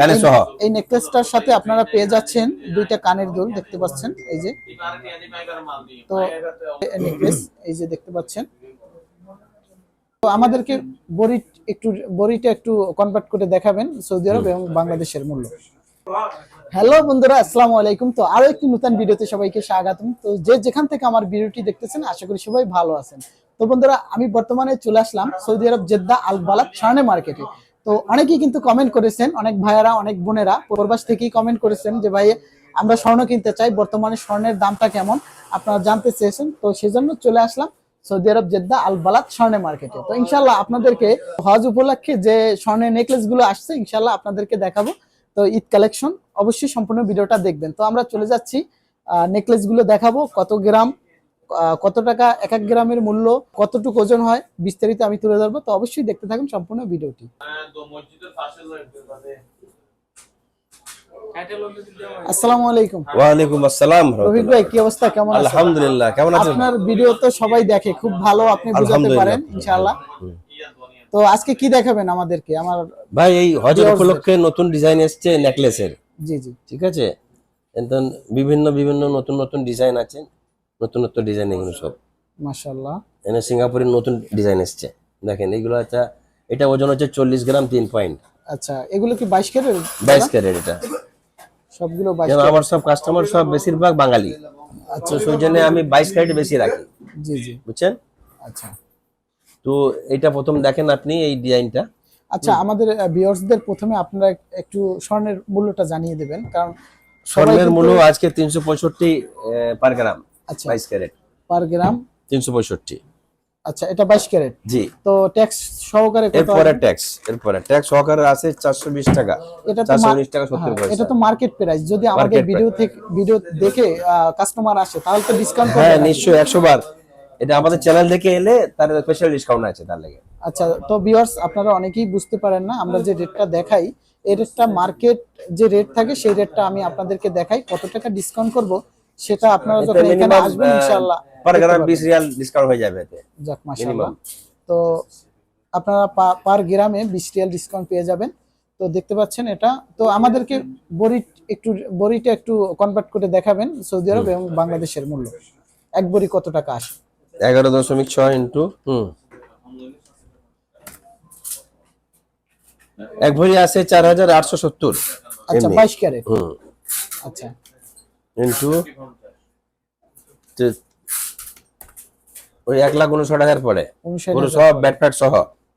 কানে সহ। এই নেকলেসটার সাথে আপনারা পেয়ে যাচ্ছেন দুইটা কানের দুল দেখতে পাচ্ছেন এই যে। তো নেকলেস এই যে দেখতে পাচ্ছেন। তো আমাদেরকে বড়ি একটু বড়িটা একটু কনভার্ট করে দেখাবেন সৌদি আরব এবং বাংলাদেশের মূল্য। হ্যালো বন্ধুরা আসসালামু আলাইকুম। তো আরও একটি নতুন ভিডিওতে সবাইকে স্বাগতম। তো যে যেখান থেকে আমার ভিডিওটি দেখতেছেন আশা করি সবাই ভালো আছেন। তো বন্ধুরা আমি বর্তমানে চলে আসলাম Saudi Arab Jeddah Al Balad স্বর্ণে মার্কেটে তো অনেকেই কিন্তু কমেন্ট করেছেন, অনেক ভাইয়ারা, অনেক বোনেরা প্রবাস থেকেই কমেন্ট করেছেন যে, ভাই, আমরা স্বর্ণ কিনতে চাই, বর্তমানে স্বর্ণের দামটা কেমন? আপনারা জানতে চেয়েছেন। তো সেজন্য চলে আসলাম সৌদি আরব জেদ্দা আল বালাত স্বর্ণে মার্কেটে তো ইনশাল্লাহ আপনাদেরকে হজ উপলক্ষে যে স্বর্ণের নেকলেসগুলো আসছে ইনশাল্লাহ আপনাদেরকে দেখাবো। তো ঈদ কালেকশন অবশ্যই সম্পূর্ণ ভিডিওটা দেখবেন। তো আমরা চলে যাচ্ছি নেকলেসগুলো দেখাবো, কত গ্রাম কত টাকা এক এক গ্রামের মূল্য কতটুকু ওজন হয় বিস্তারিত আমি তুলে ধরবো। তো অবশ্যই দেখতে থাকুন সম্পূর্ণ ভিডিওটি। আসসালামু আলাইকুম। ওয়ালাইকুম আসসালাম রফিক ভাই কি অবস্থা? কেমন আছেন? আলহামদুলিল্লাহ কেমন আছেন? আপনার ভিডিও তো সবাই দেখে খুব ভালো আপনি বুঝাতে পারেন ইনশাআল্লাহ। তো আজকে কি দেখাবেন আমাদেরকে? আমার ভাই এই হজের উপলক্ষে নতুন ডিজাইন এসছে নেকলেসের জি জি। ঠিক আছে? বিভিন্ন বিভিন্ন নতুন নতুন ডিজাইন আছে। নতুন নতুন ডিজাইন এগুলো সব। মাশাআল্লাহ। এখানে সিঙ্গাপুরের নতুন ডিজাইন এসছে। দেখেন এগুলো আচ্ছা এটা ওজন হচ্ছে চল্লিশ গ্রাম তিন পয়েন্ট আচ্ছা এগুলো কি বাইশ ক্যারেট? বাইশ ক্যারেট এটা। সবগুলো বাইশ আমার সব কাস্টমার সব বেশিরভাগ বাঙালি। আচ্ছা। সেই জন্য আমি বাইশ ক্যারেট বেশি রাখি। জি জি। বুঝছেন? আচ্ছা। তো এটা প্রথম দেখেন আপনি এই ডিজাইনটা আচ্ছা আমাদের ভিউয়ার্সদের প্রথমে আপনারা একটু স্বর্ণের মূল্যটা জানিয়ে দেবেন। কারণ স্বর্ণের মূল্য আজকে তিনশো পঁয়ষট্টি পার গ্রাম আচ্ছা। বাইশ ক্যারেট। পার গ্রাম? তিনশো পঁয়ষট্টি। আচ্ছা এটা বাইশ ক্যারেট? জি। তো ট্যাক্স সহকারে কত এরপরে ট্যাক্স এরপরে। ট্যাক্স সহকারে আছে চারশো বিশ টাকা। এটা তো উনিশ টাকা সত্তর হ্যাঁ, এটা তো মার্কেট প্রাইস। যদি আমাদের ভিডিও থেকে ভিডিও দেখে কাস্টমার আসে তাহলে তো ডিসকাউন্ট হ্যাঁ নিশ্চয়ই একশো বার। এটা আমাদের চ্যানেল দেখে এলে তার স্পেশাল ডিসকাউন্ট আছে তার লেগে। আচ্ছা তো ভিউয়ার্স আপনারা অনেকেই বুঝতে পারেন না আমরা যে রেটটা দেখাই এই রেটটা মার্কেট যে রেট থাকে সেই রেটটা আমি আপনাদেরকে দেখাই কত টাকা ডিসকাউন্ট করব সেটা আপনারা যখন এখানে আসবেন ইনশাআল্লাহ। পার গ্রাম পারবেন। বিশ রিয়াল ডিসকাউন্ট হয়ে যাবে এতে যাক মাশাআল্লাহ। তো আপনারা পার গ্রামে বিশ রিয়াল ডিসকাউন্ট পেয়ে যাবেন। তো দেখতে পাচ্ছেন এটা। তো আমাদেরকে বড়ি একটু বড়িটা একটু কনভার্ট করে দেখাবেন সৌদি আরব এবং বাংলাদেশের মূল্য। এক বড়ি কত টাকা আসে? এগারো দশমিক ছয় ইন্টু হুম। এক ভরি আছে চার হাজার আটশো সত্তর আচ্ছা বাইশ ক্যারেট। হুম। আচ্ছা। ইন্টু ওই এক লাখ উনষাট হাজার পরে। সব ব্যাট ফ্যাট সহ।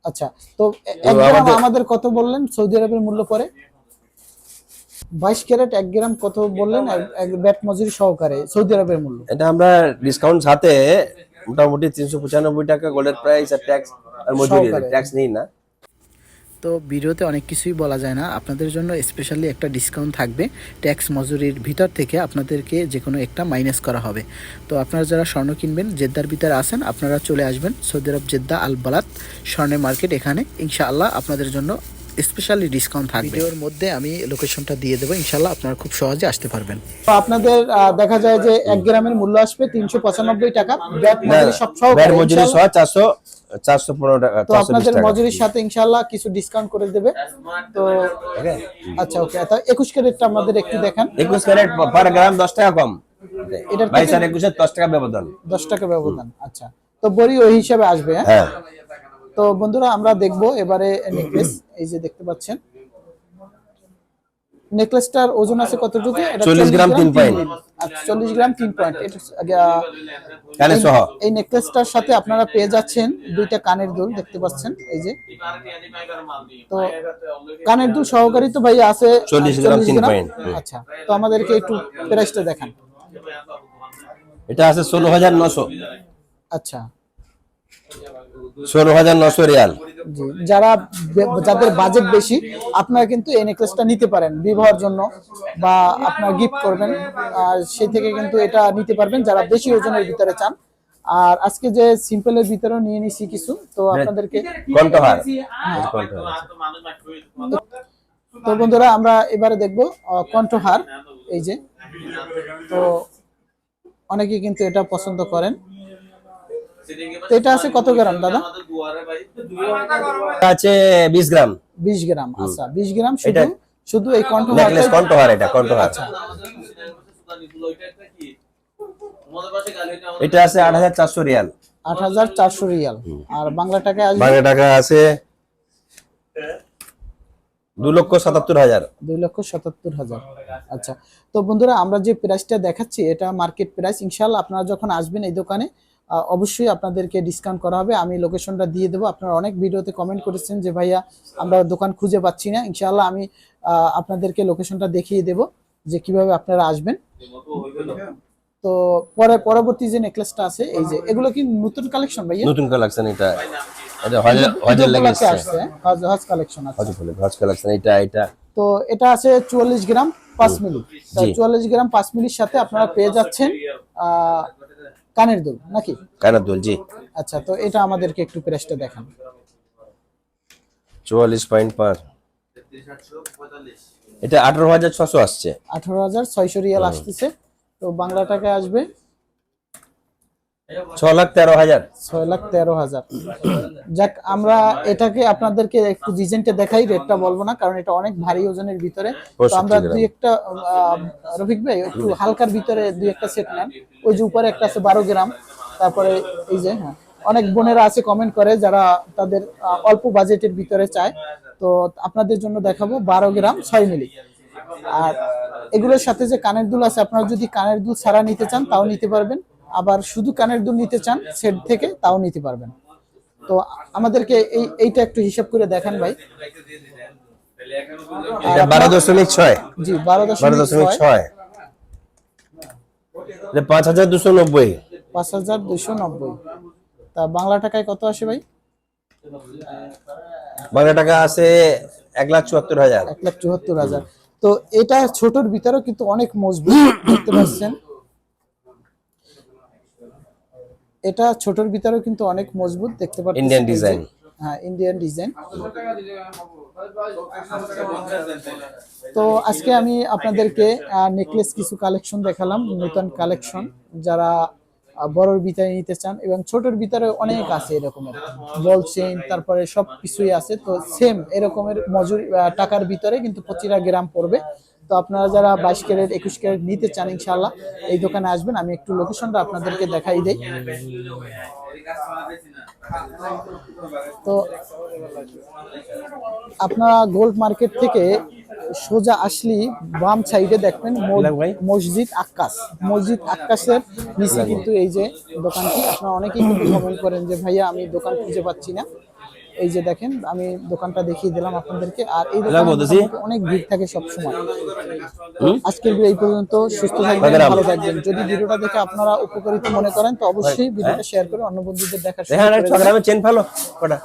আচ্ছা তো এ- এক গ্রাম আমাদের- কত বললেন? সৌদি আরবের মূল্য পরে? বাইশ ক্যারেট এক গ্রাম কত বললেন? ব্যাট মজুরি সহকারে সৌদি আরবের মূল্য। এটা আমরা ডিসকাউন্ট সাথে মোটামুটি তিনশো পঁচানব্বই টাকা গোল্ডের প্রাইস আর ট্যাক্স আর মজুরি ট্যাক্স নেই না। তো ভিডিওতে অনেক কিছুই বলা যায় না। আপনাদের জন্য স্পেশালি একটা ডিসকাউন্ট থাকবে। ট্যাক্স মজুরির ভিতর থেকে আপনাদেরকে যে কোনো একটা মাইনাস করা হবে। তো আপনারা যারা স্বর্ণ কিনবেন, জেদ্দার ভিতরে আসেন আপনারা চলে আসবেন সৌদি আরব জেদ্দা আল বালাত স্বর্ণের মার্কেট এখানে। ইনশাআল্লাহ আপনাদের জন্য স্পেশালি ডিসকাউন্ট থাকবে। ভিডিওর মধ্যে আমি লোকেশনটা দিয়ে দেবো ইনশাআল্লাহ আপনারা খুব সহজে আসতে পারবেন। তো আপনাদের দেখা যায় যে এক গ্রামের মূল্য আসবে তিনশো পঁচানব্বই টাকা ব্যাট মজুরি সব ব্যাট মজুরি সহ চারশো চারশো পনেরো টাকা তো আপনাদের মজুরির সাথে ইনশাআল্লাহ কিছু ডিসকাউন্ট করে দেবে। তো আচ্ছা ওকে তো একুশ ক্যারেটটা আমাদের একটু দেখান। একুশ ক্যারেট পার গ্রাম দশ টাকা কম। এটার বাইশ আর একুশে দশ টাকা ব্যবধান। দশ টাকা ব্যবধান আচ্ছা। তো বড়ি ওই হিসাবে আসবে হ্যাঁ? হ্যাঁ। তো বন্ধুরা আমরা দেখব এবারে নেকলেস এই যে দেখতে পাচ্ছেন। নেকলেসটার ওজন আছে কতটুকু এটা 40 গ্রাম, তিন point। আচ্ছা চল্লিশ গ্রাম তিন পয়েন্ট কানে সহ। এই নেকলেসটার সাথে আপনারা পেয়ে যাচ্ছেন দুইটা কানের দুল দেখতে পাচ্ছেন এই যে। তো কানের দুল সহকারী তো ভাই আছে 40 গ্রাম, 40 তিন point, হুম। আচ্ছা তো আমাদেরকে একটু প্রাইসটা দেখান। এটা আছে ষোলো হাজার নশো। আচ্ছা। ষোলো হাজার নশো রিয়াল। যারা যাদের বাজেট বেশি আপনারা কিন্তু এই নেকলেসটা নিতে পারেন বিবাহের জন্য বা আপনারা গিফট করবেন। আর সেই থেকে কিন্তু এটা নিতে পারবেন যারা বেশি ওজনের ভিতরে চান। আর আজকে যে সিম্পলের ভিতরেও নিয়ে নিছি কিছু তো আপনাদেরকে কণ্ঠহার। হ্যাঁ। আছে। তো বন্ধুরা আমরা এবারে দেখব কণ্ঠহার এই যে। তো অনেকেই কিন্তু এটা পছন্দ করেন। এটা আছে কত গ্রাম দাদা? আছে বিশ গ্রাম। বিশ গ্রাম আচ্ছা বিশ গ্রাম এটা শুধু শুধু এই নেকলেস এটা কণ্ঠহার এটা আছে আট হাজার চারশো রিয়াল। আট হাজার চারশো রিয়াল। আর বাংলা টাকায় আসবে? বাংলা টাকা আছে দু লক্ষ সাতাত্তর হাজার। দুই লক্ষ সাতাত্তর হাজার। আচ্ছা তো বন্ধুরা আমরা যে প্রাইসটা দেখাচ্ছি এটা মার্কেট প্রাইস ইনশাল্লাহ আপনারা যখন আসবেন এই দোকানে অবশ্যই আপনাদেরকে ডিসকাউন্ট করা হবে। আমি লোকেশনটা দিয়ে দেবো। আপনারা অনেক ভিডিওতে কমেন্ট করেছেন যে ভাইয়া আমরা দোকান খুঁজে পাচ্ছি না। ইনশাল্লাহ আমি আপনাদেরকে লোকেশনটা দেখিয়ে দেব যে কীভাবে আপনারা আসবেন। তো পরে পরবর্তী যে নেকলেসটা আছে এই যে এগুলো কি নতুন কালেকশন ভাইয়া? নতুন কালেকশন এটা। এটা হাজার হাজার ঈদের লেগে উপলক্ষে আসছে? হজ হজ কালেকশন আছে। হজ হজ কালেকশন এটা এটা। তো এটা আছে চুয়াল্লিশ গ্রাম পাঁচ মিলি জি। চুয়াল্লিশ গ্রাম পাঁচ মিলির সাথে আপনারা পেয়ে যাচ্ছেন আহ, কানের দুল নাকি? কানের দুল জি। আচ্ছা তো এটা আমাদেরকে একটু প্রেসটা দেখান। চুয়াল্লিশ পয়েন্ট পাঁচ। এটা আঠারো হাজার ছশো আসছে। আঠারো হাজার ছয়শো রিয়াল আসতেছে। তো বাংলা টাকায় আসবে ছ লাখ তেরো হাজার। ছয় লাখ তেরো হাজার। যাক আমরা এটাকে আপনাদেরকে একটু ডিজাইনটা দেখাই রেটটা বলব না কারণ এটা অনেক ভারী ওজনের ভিতরে। তো আমরা দুই একটা রফিক ভাই একটু হালকার ভিতরে দুই একটা সেট নেন। ওই যে উপরে একটা আছে বারো গ্রাম তারপরে এই যে হ্যাঁ অনেক বোনেরা আছে কমেন্ট করে যারা তাদের অল্প বাজেটের ভিতরে চায়। তো আপনাদের জন্য দেখাবো বারো গ্রাম ছয় মিলি। আর এগুলোর সাথে যে কানের দুল আছে আপনারা যদি কানের দুল ছাড়া নিতে চান তাও নিতে পারবেন। আবার শুধু কানের দুল নিতে চান সেট থেকে তাও নিতে পারবেন। তো আমাদেরকে এই এইটা একটু হিসাব করে দেখান ভাই। বারো দশমিক ছয়। জি বারো দশমিক ছয়। পাঁচ হাজার দুশো নব্বই। পাঁচ হাজার দুশো নব্বই। তা বাংলা টাকায় কত আসে ভাই? বাংলা টাকা আছে এক লাখ চুয়াত্তর হাজার। এক লাখ চুয়াত্তর হাজার। তো এটা ছোটর ভিতরেও কিন্তু অনেক মজবুত দেখতে পাচ্ছেন। এটা ছোটর ভিতরেও কিন্তু অনেক মজবুত দেখতে পাচ্ছেন ইন্ডিয়ান ডিজাইন হ্যাঁ ইন্ডিয়ান ডিজাইন তো আজকে আমি আপনাদেরকে নেকলেস কিছু কালেকশন দেখালাম নতুন কালেকশন যারা বড়র ভিতরে নিতে চান এবং ছোটর ভিতরে অনেক আছে এরকমের। বল চেইন তারপরে সব কিছুই আছে। তো সেম এরকমের মজুর টাকার ভিতরে কিন্তু প্রতিটা গ্রাম পড়বে। তো আপনারা যারা বাইশ ক্যারেট একুশ ক্যারেট নিতে চান ইনশাল্লাহ এই দোকানে আসবেন। আমি একটু লোকেশনটা আপনাদেরকে দেখাই দেই। তো আপনারা গোল্ড মার্কেট থেকে সোজা আসলি বাম সাইডে দেখবেন? মসজিদ আক্কাস। মসজিদ আক্কাসের নিচে কিন্তু এই যে দোকানটি আপনারা অনেকেই কিন্তু কমেন্ট করেন যে ভাইয়া আমি দোকান খুঁজে পাচ্ছি না। এই যে দেখেন আমি দোকানটা দেখিয়ে দিলাম আপনাদেরকে। আর এই দোকানে অনেক ভিড় থাকে সব সময় আজকের ভিডিও এই পর্যন্ত। সুস্থ থাকবেন ভালো থাকবেন। যদি ভিডিওটা দেখে আপনারা উপকারিত মনে করেন তো অবশ্যই ভিডিওটা শেয়ার করে অন্য বন্ধুদের দেখার হ্যাঁ চেন কটা?